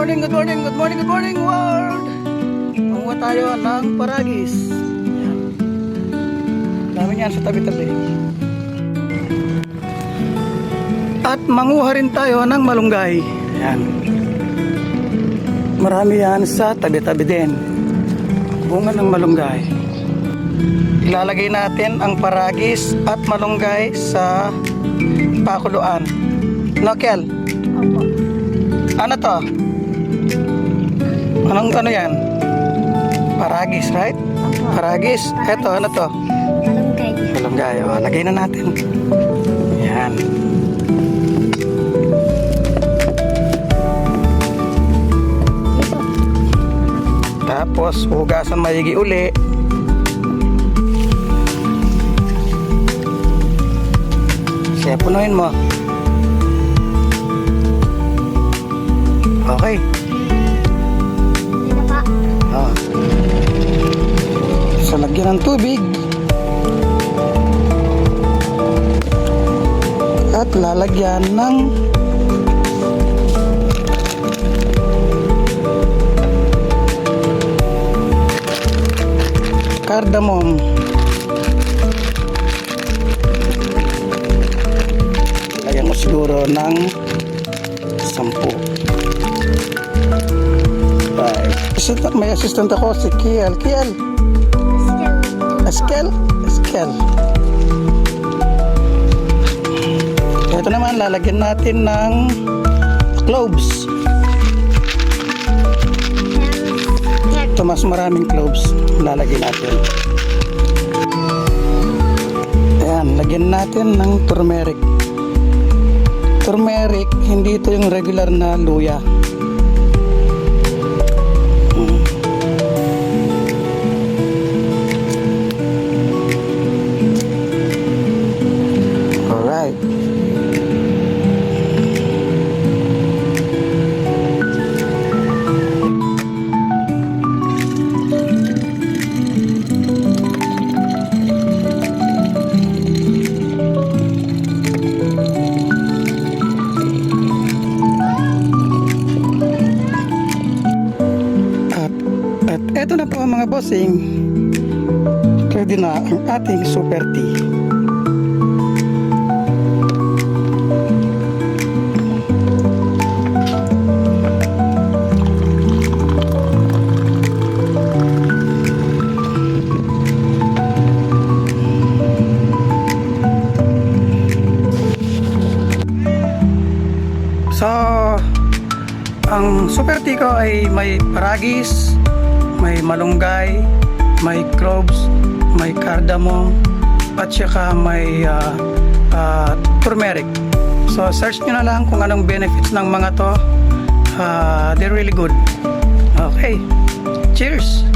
morning, good morning, good morning, good morning world! Manguha tayo ng paragis. Ayan. Dami niyan sa tabi-tabi. At manguha rin tayo ng malunggay. Ayan. Marami yan sa tabi-tabi din. Bunga ng malunggay. Ilalagay natin ang paragis at malunggay sa pakuluan. Nokel, Opo. ano to? Anong ano yan? Paragis, right? Paragis. Eto, ano to? Malunggay. Malunggay. O, lagay na natin. Yan. Tapos, hugasan maigi uli. Siya, punuin mo. So, lagyan ng tubig. At lalagyan ng cardamom. Lagyan mo siguro ng sampu. Right. May assistant ako si Kiel. Kiel. Eskel? Eskel. Ito naman, lalagyan natin ng cloves. Ito mas maraming cloves lalagyan natin. Ayan, lagyan natin ng turmeric. Turmeric, hindi ito yung regular na luya. Mga bossing. Ready na ang ating super tea. So, ang super tea ko ay may paragis, malunggay, may cloves, may cardamom, at saka may ah, ah, turmeric. So search nyo na lang kung anong benefits ng mga to. Ah, they're really good. Okay. Cheers!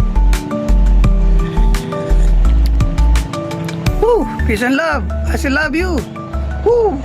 Woo! Peace and love! I still love you! Woo!